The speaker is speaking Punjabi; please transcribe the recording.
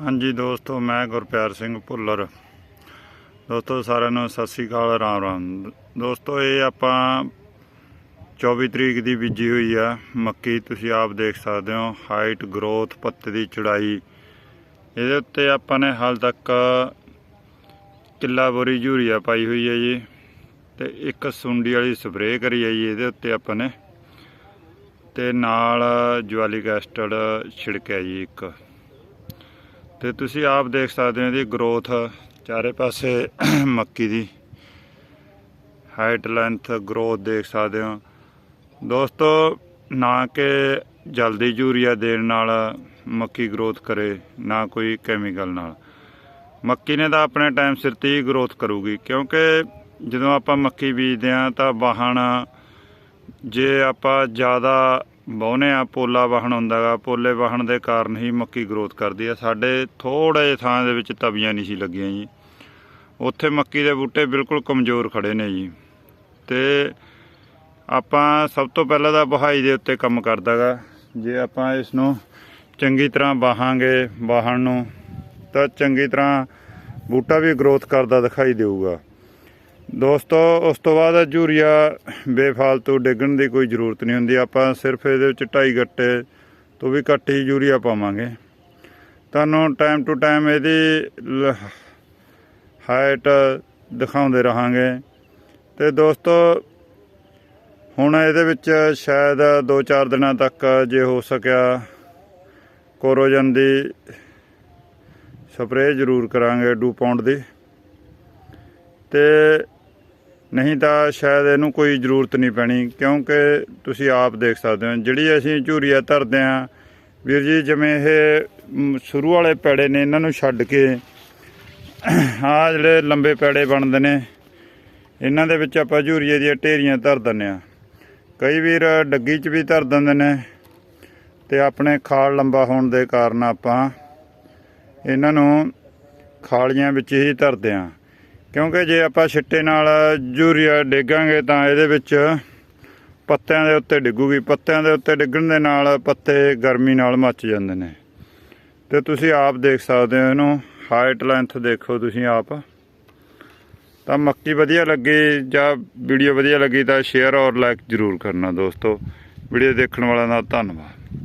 ਹਾਂਜੀ ਦੋਸਤੋ, ਮੈਂ ਗੁਰਪਿਆਰ ਸਿੰਘ ਭੁੱਲਰ। ਦੋਸਤੋ, ਸਾਰਿਆਂ ਨੂੰ ਸਤਿ ਸ੍ਰੀ ਅਕਾਲ, ਰਾਮ ਰਾਮ। ਦੋਸਤੋ, ਇਹ ਆਪਾਂ 24 ਤਰੀਕ ਦੀ ਬੀਜੀ ਹੋਈ ਆ, ਮੱਕੀ ਤੁਸੀਂ ਆਪ ਦੇਖ ਸਕਦੇ ਹੋ ਹਾਈਟ ਗਰੋਥ ਪੱਤੇ ਦੀ ਚੜਾਈ। ਇਹਦੇ ਉੱਤੇ ਆਪਾਂ ਨੇ ਹਾਲ ਤੱਕ ਕਿੱਲਾ ਬੋਰੀ ਝੂਰੀਆ ਪਾਈ ਹੋਈ ਹੈ ਜੀ, ਤੇ ਇੱਕ ਸੁੰਡੀ ਵਾਲੀ ਸਪਰੇਅ ਕਰੀ ਹੈ ਜੀ, ਇਹਦੇ ਉੱਤੇ ਆਪਾਂ ਨੇ। ਤੇ ਨਾਲ ਜਵਾਲੀ ਐਸਿਡ ਛਿੜਕਿਆ ਜੀ ਇੱਕ। ਤੇ ਤੁਸੀਂ ਆਪ ਦੇਖ ਸਕਦੇ ਹੋ ਇਹਦੀ ਗਰੋਥ ਚਾਰੇ ਪਾਸੇ ਮੱਕੀ ਦੀ। ਹਾਈਟ ਲੈਂਥ ਗਰੋਥ ਦੇਖ ਸਕਦੇ ਹੋ। ਦੋਸਤੋ, ਨਾ ਕਿ ਜਲਦੀ ਯੂਰੀਆ ਦੇਣ ਨਾਲ ਮੱਕੀ ਗਰੋਥ ਕਰੇ, ਨਾ ਕੋਈ ਕੈਮੀਕਲ ਨਾਲ। ਮੱਕੀ ਨੇ ਤਾਂ ਆਪਣੇ ਟਾਈਮ ਸਿਰ ਤੇ ਹੀ ਗਰੋਥ ਕਰੂਗੀ, ਕਿਉਂਕਿ ਜਦੋਂ ਆਪਾਂ ਮੱਕੀ ਬੀਜਦੇ ਆ ਤਾਂ ਵਾਹਣ ਜੇ ਆਪਾਂ ਜ਼ਿਆਦਾ ਵਾਹੁੰਦੇ ਆ, ਪੋਲਾ ਵਾਹਣ ਹੁੰਦਾਗਾ ਪੋਲੇ ਵਾਹਣ ਦੇ ਕਾਰਨ ਹੀ ਮੱਕੀ ਗਰੋਥ ਕਰਦੀ ਆ। ਸਾਡੇ ਥੋੜੇ ਜਿਹੇ ਥਾਂ ਦੇ ਵਿੱਚ ਤਵੀਆਂ ਨਹੀਂ ਸੀ ਲੱਗੀਆਂ ਜੀ। ਉੱਥੇ ਮੱਕੀ ਦੇ ਬੂਟੇ ਬਿਲਕੁਲ ਕਮਜ਼ੋਰ ਖੜੇ ਨੇ ਜੀ। ਤੇ ਆਪਾਂ ਸਭ ਤੋਂ ਪਹਿਲਾਂ ਤਾਂ ਬਹਾਈ ਦੇ ਉੱਤੇ ਕੰਮ ਕਰਦਾਗਾ ਜੇ ਆਪਾਂ ਇਸ ਨੂੰ ਚੰਗੀ ਤਰ੍ਹਾਂ ਬਾਹਾਂਗੇ ਬਾਹਣ ਨੂੰ, ਤਾਂ ਚੰਗੀ ਤਰ੍ਹਾਂ ਬੂਟਾ ਵੀ ਗਰੋਥ ਕਰਦਾ ਦਿਖਾਈ ਦੇਊਗਾ। ਦੋਸਤੋ, ਉਸ ਤੋਂ ਬਾਅਦ ਯੂਰੀਆ ਬੇਫਾਲਤੂ ਡਿੱਗਣ ਦੀ ਕੋਈ ਜ਼ਰੂਰਤ ਨਹੀਂ ਹੁੰਦੀ। ਆਪਾਂ ਸਿਰਫ ਇਹਦੇ ਵਿੱਚ ਢਾਈ ਗੱਟੇ ਤੋਂ ਵੀ ਘੱਟ ਹੀ ਯੂਰੀਆ ਪਾਵਾਂਗੇ। ਤੁਹਾਨੂੰ ਟਾਈਮ ਟੂ ਟਾਈਮ ਇਹਦੀ ਹਾਈਟ ਦਿਖਾਉਂਦੇ ਰਹਾਂਗੇ। ਤੇ ਦੋਸਤੋ, ਹੁਣ ਇਹਦੇ ਵਿੱਚ ਸ਼ਾਇਦ 2-4 ਦਿਨਾਂ ਤੱਕ ਜੇ ਹੋ ਸਕਿਆ, ਕੋਰੋਜਨ ਦੀ ਸਪਰੇਅ ਜ਼ਰੂਰ ਕਰਾਂਗੇ ਡੂ ਪਾਉਂਡ ਦੀ। ਤੇ ਨਹੀਂ ਤਾਂ ਸ਼ਾਇਦ ਇਹਨੂੰ ਕੋਈ ਜ਼ਰੂਰਤ ਨਹੀਂ ਪੈਣੀ, ਕਿਉਂਕਿ ਤੁਸੀਂ ਆਪ ਦੇਖ ਸਕਦੇ ਹੋ, ਜਿਹੜੀ ਅਸੀਂ ਝੂਰੀਆ ਧਰਦੇ ਆਂ ਵੀਰ ਜੀ, ਜਿਵੇਂ ਇਹ ਸ਼ੁਰੂ ਵਾਲੇ ਪੈੜੇ ਨੇ, ਇਹਨਾਂ ਨੂੰ ਛੱਡ ਕੇ ਆਹ ਜਿਹੜੇ ਲੰਬੇ ਪੈੜੇ ਬਣਦੇ ਨੇ, ਇਹਨਾਂ ਦੇ ਵਿੱਚ ਆਪਾਂ ਝੂਰੀਏ ਦੀਆਂ ਢੇਰੀਆਂ ਧਰ ਦਿੰਦੇ ਆ ਕਈ ਵੀਰ ਡੱਗੀ 'ਚ ਵੀ ਧਰ ਦਿੰਦੇ ਨੇ ਤੇ ਆਪਣੇ ਖਾਲ ਲੰਬਾ ਹੋਣ ਦੇ ਕਾਰਨ ਆਪਾਂ ਇਹਨਾਂ ਨੂੰ ਖਾਲੀਆਂ ਵਿੱਚ ਹੀ ਧਰਦੇ ਆ ਕਿਉਂਕਿ ਜੇ ਆਪਾਂ ਛਿੱਟੇ ਨਾਲ ਯੂਰੀਆ ਡੇਗਾਂਗੇ ਤਾਂ ਇਹਦੇ ਵਿੱਚ ਪੱਤਿਆਂ ਦੇ ਉੱਤੇ ਡਿੱਗੂਗੀ। ਪੱਤਿਆਂ ਦੇ ਉੱਤੇ ਡਿੱਗਣ ਦੇ ਨਾਲ ਪੱਤੇ ਗਰਮੀ ਨਾਲ ਮੱਚ ਜਾਂਦੇ ਨੇ। ਤੇ ਤੁਸੀਂ ਆਪ ਦੇਖ ਸਕਦੇ ਹੋ ਇਹਨੂੰ ਹਾਈਟ ਲੈਂਥ ਦੇਖੋ ਤੁਸੀਂ ਆਪ। ਤਾਂ ਮੱਕੀ ਵਧੀਆ ਲੱਗੀ ਜਾਂ ਵੀਡੀਓ ਵਧੀਆ ਲੱਗੀ ਤਾਂ ਸ਼ੇਅਰ ਔਰ ਲਾਈਕ ਜ਼ਰੂਰ ਕਰਨਾ ਦੋਸਤੋ। ਵੀਡੀਓ ਦੇਖਣ ਵਾਲਿਆਂ ਦਾ ਧੰਨਵਾਦ।